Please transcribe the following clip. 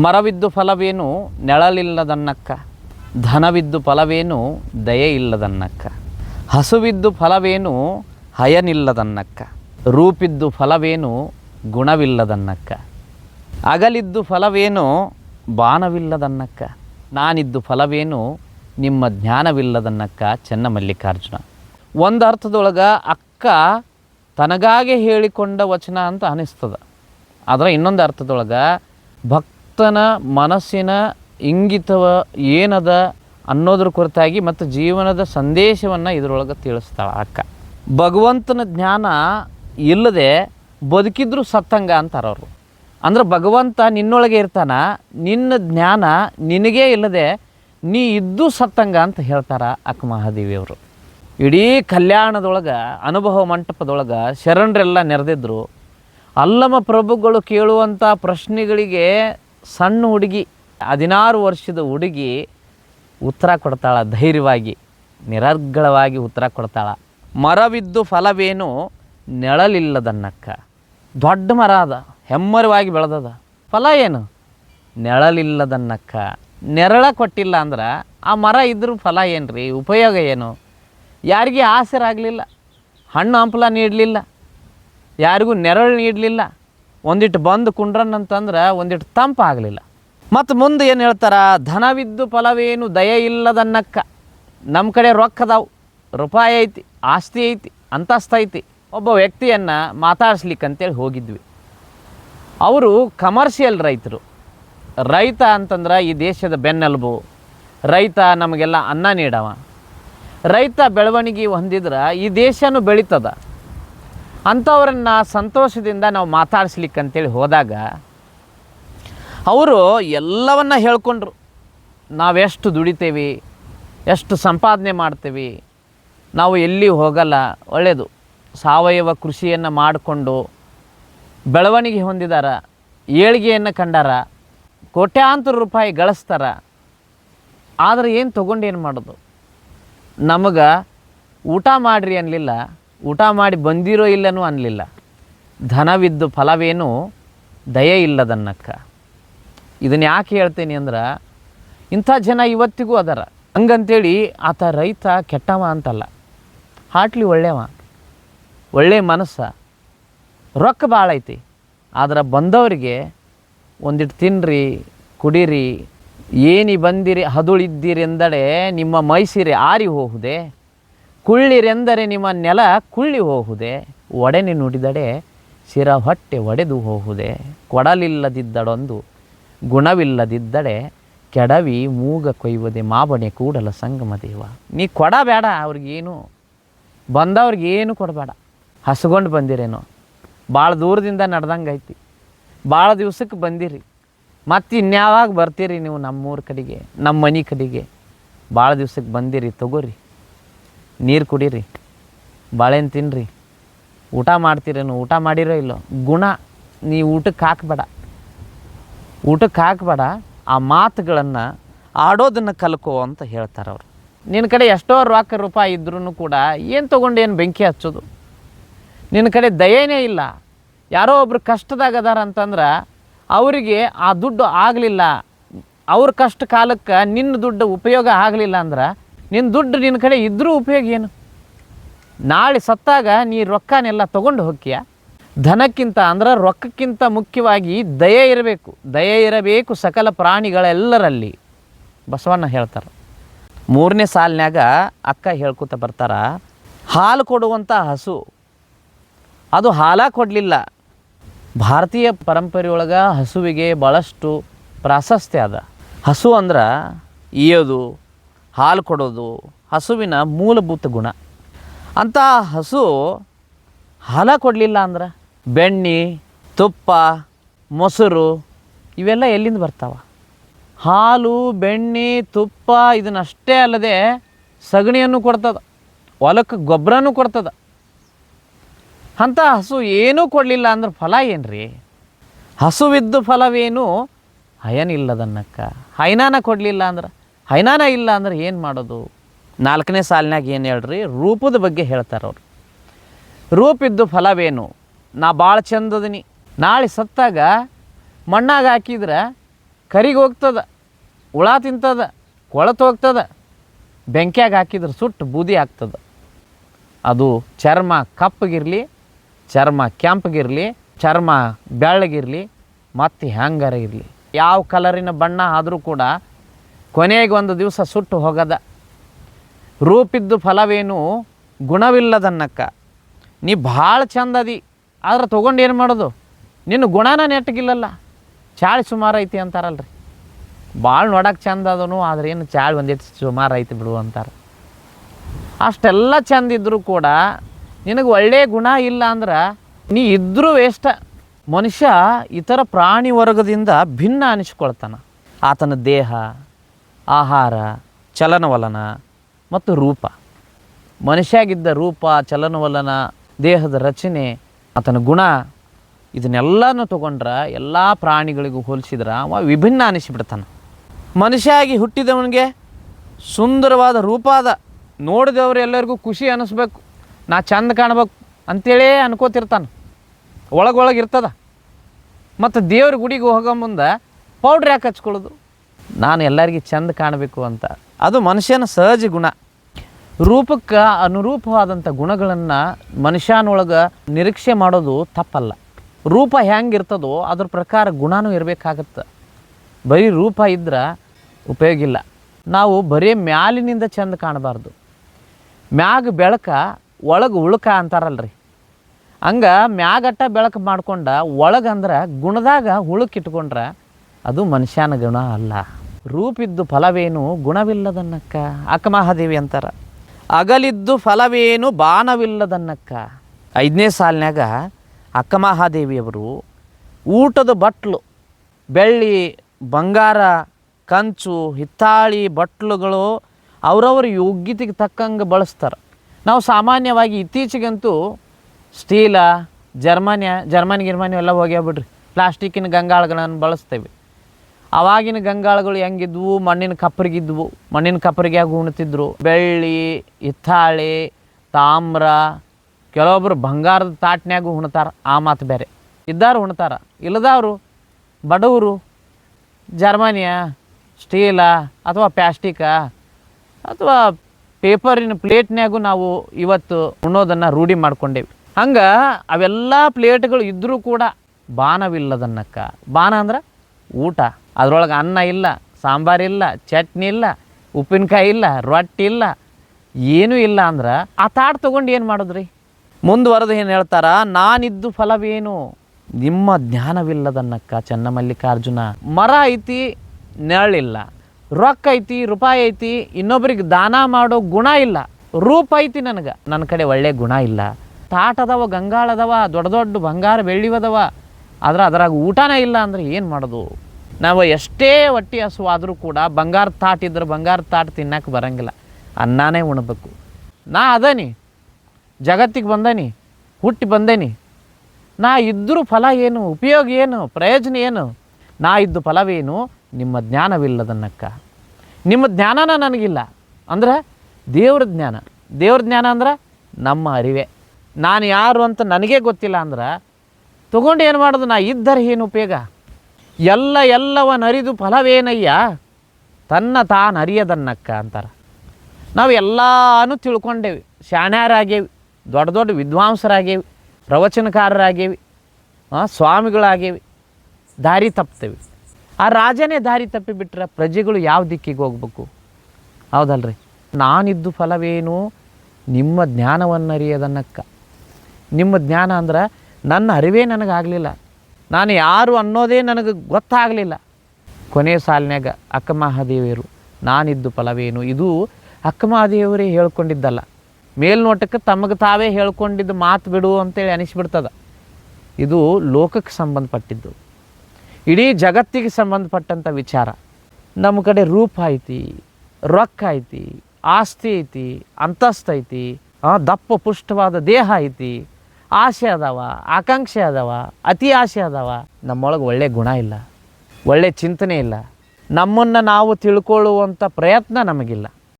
ಮರವಿದ್ದು ಫಲವೇನು ನೆಳಲಿಲ್ಲದನ್ನಕ್ಕ? ಧನವಿದ್ದು ಫಲವೇನು ದಯೆ ಇಲ್ಲದನ್ನಕ್ಕ ಹಸುವಿದ್ದು ಫಲವೇನು ಹಯನಿಲ್ಲದನ್ನಕ್ಕ? ರೂಪಿದ್ದು ಫಲವೇನು ಗುಣವಿಲ್ಲದನ್ನಕ್ಕ? ಅಗಲಿದ್ದು ಫಲವೇನು ಬಾಣವಿಲ್ಲದನ್ನಕ್ಕ? ನಾನಿದ್ದು ಫಲವೇನು ನಿಮ್ಮ ಜ್ಞಾನವಿಲ್ಲದನ್ನಕ್ಕ? ಚೆನ್ನಮಲ್ಲಿಕಾರ್ಜುನ. ಒಂದು ಅರ್ಥದೊಳಗೆ ಅಕ್ಕ ತನಗಾಗೆ ಹೇಳಿಕೊಂಡ ವಚನ ಅಂತ ಅನಿಸ್ತದ. ಆದರೆ ಇನ್ನೊಂದು ಅರ್ಥದೊಳಗೆ ಭಕ್ತನ ಮನಸ್ಸಿನ ಇಂಗಿತವ ಏನದ ಅನ್ನೋದ್ರ ಕುರಿತಾಗಿ ಮತ್ತು ಜೀವನದ ಸಂದೇಶವನ್ನು ಇದರೊಳಗೆ ತಿಳಿಸ್ತಾಳೆ ಅಕ್ಕ. ಭಗವಂತನ ಜ್ಞಾನ ಇಲ್ಲದೆ ಬದುಕಿದ್ರು ಸತ್ತಂಗ ಅಂತಾರೆ ಅವರು. ಅಂದ್ರೆ ಭಗವಂತ ನಿನ್ನೊಳಗೆ ಇರ್ತಾನ, ನಿನ್ನ ಜ್ಞಾನ ನಿನಗೇ ಇಲ್ಲದೆ ನೀ ಇದ್ದು ಸತ್ತಂಗ ಅಂತ ಹೇಳ್ತಾರೆ ಅಕ್ಕ ಮಹಾದೇವಿಯವರು ಇಡೀ ಕಲ್ಯಾಣದೊಳಗೆ, ಅನುಭವ ಮಂಟಪದೊಳಗೆ ಶರಣರೆಲ್ಲ ನೆರೆದಿದ್ರು. ಅಲ್ಲಮ ಪ್ರಭುಗಳು ಕೇಳುವಂಥ ಪ್ರಶ್ನೆಗಳಿಗೆ ಸಣ್ಣ ಹುಡುಗಿ, ಹದಿನಾರು ವರ್ಷದ ಹುಡುಗಿ ಉತ್ತರ ಕೊಡ್ತಾಳೆ, ಧೈರ್ಯವಾಗಿ, ನಿರರ್ಗಳವಾಗಿ ಉತ್ತರ ಕೊಡ್ತಾಳೆ. ಮರವಿದ್ದು ಫಲವೇನು ನೆಳಲಿಲ್ಲದನ್ನಕ್ಕ ದೊಡ್ಡ ಮರ ಅದ, ಹೆಮ್ಮರವಾಗಿ ಬೆಳೆದದ. ಫಲ ಏನು? ನೆಳಲಿಲ್ಲದನ್ನಕ್ಕ ನೆರಳ ಕೊಟ್ಟಿಲ್ಲ ಅಂದ್ರೆ ಆ ಮರ ಇದ್ರೂ ಫಲ ಏನು ಉಪಯೋಗ ಏನು? ಯಾರಿಗೆ ಆಸರಾಗಲಿಲ್ಲ. ಹಣ್ಣು ಹಂಪಲ ನೀಡಲಿಲ್ಲ. ಯಾರಿಗೂ ನೆರಳು ನೀಡಲಿಲ್ಲ. ಒಂದಿಟ್ಟು ಬಂದು ಕುಂಡ್ರನ್ನಂತಂದ್ರೆ ಒಂದಿಟ್ಟು ತಂಪಾಗಲಿಲ್ಲ ಮತ್ತು ಮುಂದೆ ಏನು ಹೇಳ್ತಾರೆ? ಧನವಿದ್ದು ಫಲವೇನು ದಯೆ ಇಲ್ಲದನ್ನಕ್ಕ. ನಮ್ಮ ಕಡೆ ರೊಕ್ಕ ಅದಾವು ರೂಪಾಯಿ ಐತಿ, ಆಸ್ತಿ ಐತಿ ಅಂತಸ್ತೈತಿ ಒಬ್ಬ ವ್ಯಕ್ತಿಯನ್ನು ಮಾತಾಡ್ಸ್ಲಿಕ್ಕೆ ಅಂತೇಳಿ ಹೋಗಿದ್ವಿ. ಅವರು ಕಮರ್ಷಿಯಲ್ ರೈತರು. ರೈತ ಅಂತಂದ್ರೆ ಈ ದೇಶದ ಬೆನ್ನೆಲುಬು. ರೈತ ನಮಗೆಲ್ಲ ಅನ್ನ ನೀಡವ. ರೈತ ಬೆಳವಣಿಗೆ ಹೊಂದಿದ್ರೆ ಈ ದೇಶನೂ ಬೆಳೀತದ. ಅಂಥವ್ರನ್ನ ಸಂತೋಷದಿಂದ ನಾವು ಮಾತಾಡಿಸ್ಲಿಕ್ಕೆ ಅಂತೇಳಿ ಹೋದಾಗ ಅವರು ಎಲ್ಲವನ್ನ ಹೇಳ್ಕೊಂಡ್ರು. ನಾವೆಷ್ಟು ದುಡಿತೇವೆ, ಎಷ್ಟು ಸಂಪಾದನೆ ಮಾಡ್ತೇವೆ, ನಾವು ಎಲ್ಲಿ ಹೋಗಲ್ಲ ಒಳ್ಳೆಯದು ಸಾವಯವ ಕೃಷಿಯನ್ನು ಮಾಡಿಕೊಂಡು ಬೆಳವಣಿಗೆ ಹೊಂದಿದಾರ, ಏಳಿಗೆಯನ್ನು ಕಂಡಾರ, ಕೋಟ್ಯಾಂತರ ರೂಪಾಯಿ ಗಳಿಸ್ತಾರ. ಆದರೆ ಏನು ತೊಗೊಂಡು ಏನು ಮಾಡೋದು? ನಮಗೆ ಊಟ ಮಾಡಿರಿ ಅನ್ನಲಿಲ್ಲ ಊಟ ಮಾಡಿ ಬಂದಿರೋ ಇಲ್ಲನೂ ಅನ್ನಲಿಲ್ಲ ಧನವಿದ್ದು ಫಲವೇನು ದಯೆ ಇಲ್ಲದನ್ನಕ್ಕ. ಇದನ್ನು ಯಾಕೆ ಹೇಳ್ತೀನಿ ಅಂದ್ರೆ, ಇಂಥ ಜನ ಇವತ್ತಿಗೂ ಅದರ. ಹಂಗಂತೇಳಿ ಆತ ರೈತ ಕೆಟ್ಟವ ಅಂತಲ್ಲ. ಹಾಟ್ಲಿ ಒಳ್ಳೆಯವ ಒಳ್ಳೆ ಮನಸ್ಸ. ರೊಕ್ಕ ಭಾಳ ಐತಿ. ಆದ್ರೆ ಬಂದವರಿಗೆ ಒಂದಿಟ್ಟು ತಿನ್ನಿರಿ ಕುಡೀರಿ, ಏನಿ ಬಂದಿರಿ ಹದುಳಿದ್ದೀರಿ ಎಂದಡೆ ನಿಮ್ಮ ಮೈಸಿರಿ ಆರಿ ಹೋಹುದೆ ಕುಳ್ಳಿರೆಂದರೆ ನಿಮ್ಮ ನೆಲ ಕುಳ್ಳಿ ಹೋಗುದೆ ಒಡೆನೆ ನುಡಿದಡೆ ಶಿರ ಹೊಟ್ಟೆ ಒಡೆದು ಹೋಗುದೆ ಕೊಡಲಿಲ್ಲದಿದ್ದಡೊಂದು ಗುಣವಿಲ್ಲದಿದ್ದಡೆ ಕೆಡವಿ ಮೂಗ ಕೊಯ್ಯುವುದೇ ಮಾಬಣೆ ಕೂಡಲ ಸಂಗಮ ದೇವ. ನೀ ಕೊಡಬೇಡ ಅವ್ರಿಗೇನು ಬಂದವ್ರಿಗೆ ಏನು ಕೊಡಬೇಡ. ಹಸ್ಕೊಂಡು ಬಂದಿರೇನೋ ಭಾಳ ದೂರದಿಂದ ನಡ್ದಂಗೆ ಐತಿ ಭಾಳ ದಿವ್ಸಕ್ಕೆ ಬಂದಿರಿ. ಮತ್ತು ಇನ್ಯಾವಾಗ ಬರ್ತೀರಿ ನೀವು ನಮ್ಮೂರ ಕಡೆಗೆ ನಮ್ಮ ಮನೆ ಕಡೆಗೆ. ಭಾಳ ದಿವ್ಸಕ್ಕೆ ಬಂದಿರಿ, ತಗೋರಿ. ನೀರು ಕುಡೀರಿ, ಬಾಳೆಹಣ್ಣು ತಿನ್ನಿರಿ ಊಟ ಮಾಡ್ತೀರೇನು, ಊಟ ಮಾಡಿರೋ ಇಲ್ಲೋ? ಗುಣ ನೀ ಊಟಕ್ಕೆ ಹಾಕಬೇಡ. ಊಟಕ್ಕೆ ಹಾಕಬೇಡ, ಆ ಮಾತುಗಳನ್ನು ಆಡೋದನ್ನು ಕಲ್ಕೋ ಅಂತ ಹೇಳ್ತಾರೆ ಅವರು. ನಿನ್ನ ಕಡೆ ಎಷ್ಟೋ ರೊಕ್ಕ ರೂಪಾಯಿ ಇದ್ರೂ ಕೂಡ ಏನು ತೊಗೊಂಡು ಏನು ಬೆಂಕಿ ಹಚ್ಚೋದು? ನಿನ್ನ ಕಡೆ ದಯೇನೇ ಇಲ್ಲ. ಯಾರೋ ಒಬ್ರು ಕಷ್ಟದಾಗ ಅದಾರ ಅಂತಂದ್ರೆ ಅವರಿಗೆ ಆ ದುಡ್ಡು ಆಗಲಿಲ್ಲ. ಅವ್ರ ಕಷ್ಟ ಕಾಲಕ್ಕೆ ನಿನ್ನ ದುಡ್ಡು ಉಪಯೋಗ ಆಗಲಿಲ್ಲ ಅಂದ್ರೆ ನಿನ್ನ ದುಡ್ಡು ನಿನ್ನ ಕಡೆ ಇದ್ದರೂ ಉಪಯೋಗ ಏನು? ನಾಳೆ ಸತ್ತಾಗ ನೀ ರೊಕ್ಕನೆಲ್ಲ ತೊಗೊಂಡು ಹೋಗ್ತೀಯ? ಧನಕ್ಕಿಂತ ಅಂದ್ರೆ ರೊಕ್ಕಕ್ಕಿಂತ ಮುಖ್ಯವಾಗಿ ದಯೆ ಇರಬೇಕು. ದಯೆ ಇರಬೇಕು ಸಕಲ ಪ್ರಾಣಿಗಳೆಲ್ಲರಲ್ಲಿ. ಬಸವಣ್ಣ ಹೇಳ್ತಾರೆ, ಮೂರನೇ ಸಾಲಿನಾಗ ಅಕ್ಕ ಹೇಳ್ಕೊತ ಬರ್ತಾರ, ಹಾಲು ಕೊಡುವಂಥ ಹಸು, ಅದು ಹಾಲ ಕೊಡಲಿಲ್ಲ. ಭಾರತೀಯ ಪರಂಪರೆಯೊಳಗೆ ಹಸುವಿಗೆ ಭಾಳಷ್ಟು ಪ್ರಾಶಸ್ತ್ಯ ಅದ. ಹಸು ಅಂದ್ರೆ ಈಯೋದು ಹಾಲು ಕೊಡೋದು ಹಸುವಿನ ಮೂಲಭೂತ ಗುಣ. ಅಂಥ ಹಸು ಹಾಲ ಕೊಡಲಿಲ್ಲ ಅಂದ್ರೆ ಬೆಣ್ಣೆ, ತುಪ್ಪ, ಮೊಸರು ಇವೆಲ್ಲ ಎಲ್ಲಿಂದ ಬರ್ತಾವ? ಹಾಲು, ಬೆಣ್ಣೆ, ತುಪ್ಪ ಇದನ್ನಷ್ಟೇ ಅಲ್ಲದೆ ಸಗಣಿಯನ್ನು ಕೊಡ್ತದ, ಹೊಲಕ್ಕೆ ಗೊಬ್ಬರನೂ ಕೊಡ್ತದ. ಅಂಥ ಹಸು ಏನೂ ಕೊಡಲಿಲ್ಲ ಅಂದ್ರೆ ಫಲ ಏನು ರೀ ಹಸುವಿದ್ದು ಫಲವೇನು? ಹಯನಿಲ್ಲದನ್ನಕ್ಕ ಹೈನಾನ ಕೊಡಲಿಲ್ಲ ಅಂದ್ರೆ ಹೈನಾನ ಇಲ್ಲ ಅಂದ್ರೆ ಏನು ಮಾಡೋದು? ನಾಲ್ಕನೇ ಸಾಲಿನಾಗ ಏನು ಹೇಳ್ರಿ? ರೂಪದ ಬಗ್ಗೆ ಹೇಳ್ತಾರೆ ಅವರು. ರೂಪಿದ್ದು ಫಲವೇನು? ನಾ ಭಾಳ ಚಂದದಿನಿ ನಾಳೆ ಸತ್ತಾಗ ಮಣ್ಣಾಗ ಹಾಕಿದ್ರೆ ಕರಿಗೆ ಹೋಗ್ತದ, ಹುಳ ತಿಂತದ, ಕೊಳತು ಹೋಗ್ತದ, ಬೆಂಕಿಯಾಗ ಹಾಕಿದ್ರೆ ಸುಟ್ಟು ಬೂದಿ ಆಗ್ತದೆ. ಅದು ಚರ್ಮ ಕಪ್ಪಗಿರಲಿ, ಚರ್ಮ ಕೆಂಪಗಿರಲಿ, ಚರ್ಮ ಬೆಳ್ಳಗಿರಲಿ, ಮತ್ತು ಹ್ಯಾಂಗಾರ ಇರಲಿ. ಯಾವ ಕಲರಿನ ಬಣ್ಣ ಆದರೂ ಕೂಡ ಕೊನೆಗೆ ಒಂದು ದಿವಸ ಸುಟ್ಟು ಹೋಗದ. ರೂಪಿದ್ದು ಫಲವೇನು? ಗುಣವಿಲ್ಲದನ್ನಕ್ಕ ನೀ ಭಾಳ ಚಂದದಿ, ಆದ್ರೆ ತೊಗೊಂಡು ಏನು ಮಾಡೋದು? ನಿನ್ನ ಗುಣನ ನೆಟ್ಟಗಿಲ್ಲಲ್ಲ ಚಾಳಿ ಸುಮಾರು ಐತಿ ಅಂತಾರಲ್ರಿ. ಭಾಳ ನೋಡಕ್ಕೆ ಚಂದ ಅದನು, ಆದ್ರೆ ಏನು ಚಾಳಿ ಒಂದಿಟ್ಟು ಸುಮಾರು ಐತಿ ಬಿಡು ಅಂತಾರೆ. ಅಷ್ಟೆಲ್ಲ ಚಂದ ಇದ್ದರೂ ಕೂಡ ನಿನಗೆ ಒಳ್ಳೆಯ ಗುಣ ಇಲ್ಲ ಅಂದ್ರೆ ನೀ ಇದ್ದರೂ ವೇಷ್ಟ. ಮನುಷ್ಯ ಇತರ ಪ್ರಾಣಿ ವರ್ಗದಿಂದ ಭಿನ್ನ ಅನಿಸ್ಕೊಳ್ತಾನ. ಆತನ ದೇಹ ಆಹಾರ, ಚಲನವಲನ ಮತ್ತು ರೂಪ. ಮನುಷ್ಯಾಗಿದ್ದ ರೂಪ, ಚಲನವಲನ, ದೇಹದ ರಚನೆ, ಆತನ ಗುಣ, ಇದನ್ನೆಲ್ಲನೂ ತೊಗೊಂಡ್ರೆ ಎಲ್ಲ ಪ್ರಾಣಿಗಳಿಗೂ ಹೋಲಿಸಿದ್ರೆ ಅವ ವಿಭಿನ್ನ ಅನಿಸಿಬಿಡ್ತಾನೆ. ಮನುಷ್ಯಾಗಿ ಹುಟ್ಟಿದವನಿಗೆ ಸುಂದರವಾದ ರೂಪ ನೋಡಿದವ್ರು ಎಲ್ಲರಿಗೂ ಖುಷಿ ಅನಿಸ್ಬೇಕು. ನಾ ಚಂದ ಕಾಣ್ಬೇಕು ಅಂತೇಳೇ ಅನ್ಕೋತಿರ್ತಾನೆ. ಒಳಗೊಳಗೆ ಇರ್ತದ ಮತ್ತು ದೇವ್ರ ಗುಡಿಗೆ ಹೋಗೋ ಮುಂದೆ ಪೌಡ್ರ್ ಯಾಕೆ ಹಚ್ಕೊಳ್ಳೋದು? ನಾನು ಎಲ್ಲರಿಗೂ ಚಂದ ಕಾಣಬೇಕು ಅಂತ. ಅದು ಮನುಷ್ಯನ ಸಹಜ ಗುಣ. ರೂಪಕ್ಕೆ ಅನುರೂಪವಾದಂಥ ಗುಣಗಳನ್ನು ಮನುಷ್ಯನೊಳಗೆ ನಿರೀಕ್ಷೆ ಮಾಡೋದು ತಪ್ಪಲ್ಲ. ರೂಪ ಹೆಂಗಿರ್ತದೋ ಅದ್ರ ಪ್ರಕಾರ ಗುಣನೂ ಇರಬೇಕಾಗತ್ತೆ. ಬರೀ ರೂಪ ಇದ್ರೆ ಉಪಯೋಗ ಇಲ್ಲ. ನಾವು ಬರೀ ಮ್ಯಾಲಿನಿಂದ ಚಂದ ಕಾಣಬಾರ್ದು. ಮ್ಯಾಗ ಬೆಳಕ ಒಳಗೆ ಉಳ್ಕ ಅಂತಾರಲ್ರಿ. ಹಂಗೆ ಮ್ಯಾಗಟ್ಟ ಬೆಳಕು ಮಾಡ್ಕೊಂಡ ಒಳಗಂದ್ರೆ ಗುಣದಾಗ ಹುಳುಕಿಟ್ಕೊಂಡ್ರೆ ಅದು ಮನುಷ್ಯನ ಗುಣ ಅಲ್ಲ. ರೂಪಿದ್ದು ಫಲವೇನು ಗುಣವಿಲ್ಲದನ್ನಕ್ಕ? ಅಕ್ಕಮಹಾದೇವಿ ಅಂತಾರ. ಅಗಲಿದ್ದು ಫಲವೇನು ಬಾಣವಿಲ್ಲದನ್ನಕ್ಕ ಐದನೇ ಸಾಲಿನಾಗ ಅಕ್ಕಮಹಾದೇವಿಯವರು ಊಟದ ಬಟ್ಲು, ಬೆಳ್ಳಿ, ಬಂಗಾರ, ಕಂಚು, ಹಿತ್ತಾಳಿ ಬಟ್ಲುಗಳು ಅವರವ್ರ ಯೋಗ್ಯತೆಗೆ ತಕ್ಕಂಗೆ ಬಳಸ್ತಾರೆ. ನಾವು ಸಾಮಾನ್ಯವಾಗಿ ಇತ್ತೀಚೆಗಂತೂ ಸ್ಟೀಲ, ಜರ್ಮನಿಯ, ಜರ್ಮನಿ, ಗಿರ್ಮನಿ ಎಲ್ಲ ಹೋಗ್ಯಾಬಿಡ್ರಿ ಪ್ಲಾಸ್ಟಿಕ್ಕಿನ ಗಂಗಾಳಗಳನ್ನು ಬಳಸ್ತೇವೆ. ಅವಾಗಿನ ಗಂಗಾಳಗಳು ಹೆಂಗಿದ್ವು? ಮಣ್ಣಿನ ಕಪ್ಪರಿಗಿದ್ವು ಮಣ್ಣಿನ ಕಪ್ಪರಿಗ್ಯಾಗ ಉಣ್ತಿದ್ರು? ಬೆಳ್ಳಿ, ಹಿತ್ತಾಳೆ, ತಾಮ್ರ, ಕೆಲವೊಬ್ರು ಬಂಗಾರದ ತಾಟ್ನ್ಯಾಗೂ ಉಣ್ತಾರ. ಆ ಮಾತು ಬೇರೆ. ಇದ್ದಾರು ಉಣ್ತಾರ. ಇಲ್ಲದವರು ಬಡವರು, ಜರ್ಮನಿಯ, ಸ್ಟೀಲ ಅಥವಾ ಪ್ಲಾಸ್ಟಿಕ ಅಥವಾ ಪೇಪರಿನ ಪ್ಲೇಟ್ನ್ಯಾಗೂ ನಾವು ಇವತ್ತು ಉಣ್ಣೋದನ್ನು ರೂಢಿ ಮಾಡ್ಕೊಂಡೇವಿ. ಹಂಗೆ ಅವೆಲ್ಲ ಪ್ಲೇಟ್ಗಳು ಇದ್ದರೂ ಕೂಡ ಬಾನವಿಲ್ಲದನ್ನಕ್ಕ ಬಾನ ಅಂದ್ರೆ ಊಟ. ಅದ್ರೊಳಗೆ ಅನ್ನ ಇಲ್ಲ ಸಾಂಬಾರಿಲ್ಲ ಚಟ್ನಿ ಇಲ್ಲ, ಉಪ್ಪಿನಕಾಯಿ ಇಲ್ಲ, ರೊಟ್ಟಿ ಇಲ್ಲ, ಏನೂ ಇಲ್ಲ ಅಂದ್ರೆ ಆ ತಾಟ್ ತೊಗೊಂಡು ಏನು ಮಾಡಿದ್ರಿ? ಮುಂದುವರೆದು ಏನು ಹೇಳ್ತಾರ? ನಾನಿದ್ದು ಫಲವೇನು? ನಿಮ್ಮ ಜ್ಞಾನವಿಲ್ಲದನ್ನಕ್ಕ ಚನ್ನಮಲ್ಲಿಕಾರ್ಜುನ. ಮರ ಐತಿ ನೆರಳಿಲ್ಲ ರೊಕ್ಕ ಐತಿ, ರೂಪಾಯಿ ಐತಿ, ಇನ್ನೊಬ್ರಿಗೆ ದಾನ ಮಾಡೋ ಗುಣ ಇಲ್ಲ. ರೂಪ ಐತಿ ನನಗೆ. ನನ್ನ ಕಡೆ ಒಳ್ಳೆ ಗುಣ ಇಲ್ಲ. ತಾಟ್ ಗಂಗಾಳದವ ದೊಡ್ಡ ದೊಡ್ಡ ಬಂಗಾರ ಬೆಳ್ಳಿವದವ ಆದ್ರೆ ಅದ್ರಾಗ ಊಟನೇ ಇಲ್ಲ ಅಂದ್ರೆ ಏನು ಮಾಡೋದು? ನಾವು ಎಷ್ಟೇ ಹೊಟ್ಟೆ ಹಸುವಾದರೂ ಕೂಡ ಬಂಗಾರ ತಾಟ್ ಇದ್ರೆ ಬಂಗಾರ ತಾಟ್ ತಿನ್ನಕ್ಕೆ ಬರಂಗಿಲ್ಲ. ಅನ್ನನೇ ಉಣ್ಬೇಕು. ನಾ ಅದನಿ. ಜಗತ್ತಿಗೆ ಬಂದನಿ. ಹುಟ್ಟಿ ಬಂದೇನಿ. ನಾ ಇದ್ದರೂ ಫಲ ಏನು? ಉಪಯೋಗ ಏನು? ಪ್ರಯೋಜನ ಏನು? ನಾ ಇದ್ದು ಫಲವೇನು? ನಿಮ್ಮ ಜ್ಞಾನವಿಲ್ಲದನ್ನಕ್ಕ ನಿಮ್ಮ ಜ್ಞಾನನ ನನಗಿಲ್ಲ. ಅಂದ್ರೆ ದೇವ್ರ ಜ್ಞಾನ. ದೇವ್ರ ಜ್ಞಾನ ಅಂದ್ರೆ ನಮ್ಮ ಅರಿವೆ. ನಾನು ಯಾರು ಅಂತ ನನಗೇ ಗೊತ್ತಿಲ್ಲ ಅಂದ್ರೆ ತೊಗೊಂಡು ಏನು ಮಾಡೋದು? ನಾ ಇದ್ದರೆ ಏನು ಉಪಯೋಗ? ಎಲ್ಲ ಎಲ್ಲವನರಿದು ಫಲವೇನಯ್ಯ? ತನ್ನ ತಾನು ಅರಿಯದನ್ನಕ್ಕ ಅಂತಾರೆ. ನಾವು ಎಲ್ಲಾನು ತಿಳ್ಕೊಂಡೇವಿ. ಶಾಣ್ಯಾರಾಗೇವಿ ದೊಡ್ಡ ದೊಡ್ಡ ವಿದ್ವಾಂಸರಾಗೇವಿ ಪ್ರವಚನಕಾರರಾಗೇವಿ ಸ್ವಾಮಿಗಳಾಗೇವಿ ದಾರಿ ತಪ್ತೇವೆ. ಆ ರಾಜನೇ ದಾರಿ ತಪ್ಪಿಬಿಟ್ರೆ ಪ್ರಜೆಗಳು ಯಾವ ದಿಕ್ಕಿಗೆ ಹೋಗ್ಬೇಕು? ಹೌದಲ್ರಿ? ನಾನಿದ್ದು ಫಲವೇನು? ನಿಮ್ಮ ಜ್ಞಾನವನ್ನರಿಯದನ್ನಕ್ಕ. ನಿಮ್ಮ ಜ್ಞಾನ ಅಂದ್ರೆ ನನ್ನ ಅರಿವೇ ನನಗಾಗಲಿಲ್ಲ. ನಾನು ಯಾರು ಅನ್ನೋದೇ ನನಗೆ ಗೊತ್ತಾಗಲಿಲ್ಲ. ಕೊನೆಯ ಸಾಲಿನಾಗ ಅಕ್ಕಮಹಾದೇವಿಯರು ನಾನಿದ್ದು ಫಲವೇನು? ಇದು ಅಕ್ಕ ಮಹಾದೇವರೇ ಹೇಳ್ಕೊಂಡಿದ್ದಲ್ಲ. ಮೇಲ್ನೋಟಕ್ಕೆ ತಮಗೆ ತಾವೇ ಹೇಳ್ಕೊಂಡಿದ್ದು ಮಾತು ಬಿಡು ಅಂತೇಳಿ ಅನಿಸ್ಬಿಡ್ತದ. ಇದು ಲೋಕಕ್ಕೆ ಸಂಬಂಧಪಟ್ಟಿದ್ದು. ಇಡೀ ಜಗತ್ತಿಗೆ ಸಂಬಂಧಪಟ್ಟಂಥ ವಿಚಾರ. ನಮ್ಮ ಕಡೆ ರೂಪ ಐತಿ ರೊಕ್ಕ ಐತಿ ಆಸ್ತಿ ಐತಿ ಅಂತಸ್ತು ಐತಿ ಆ, ದಪ್ಪ ಪುಷ್ಟವಾದ ದೇಹ ಐತಿ ಆಸೆ ಅದಾವ, ಆಕಾಂಕ್ಷೆ ಅದಾವ, ಅತಿ ಆಸೆ ಅದಾವ. ನಮ್ಮೊಳಗೆ ಒಳ್ಳೆ ಗುಣ ಇಲ್ಲ, ಒಳ್ಳೆ ಚಿಂತನೆ ಇಲ್ಲ. ನಮ್ಮನ್ನು ನಾವು ತಿಳ್ಕೊಳ್ಳುವಂಥ ಪ್ರಯತ್ನ ನಮಗಿಲ್ಲ.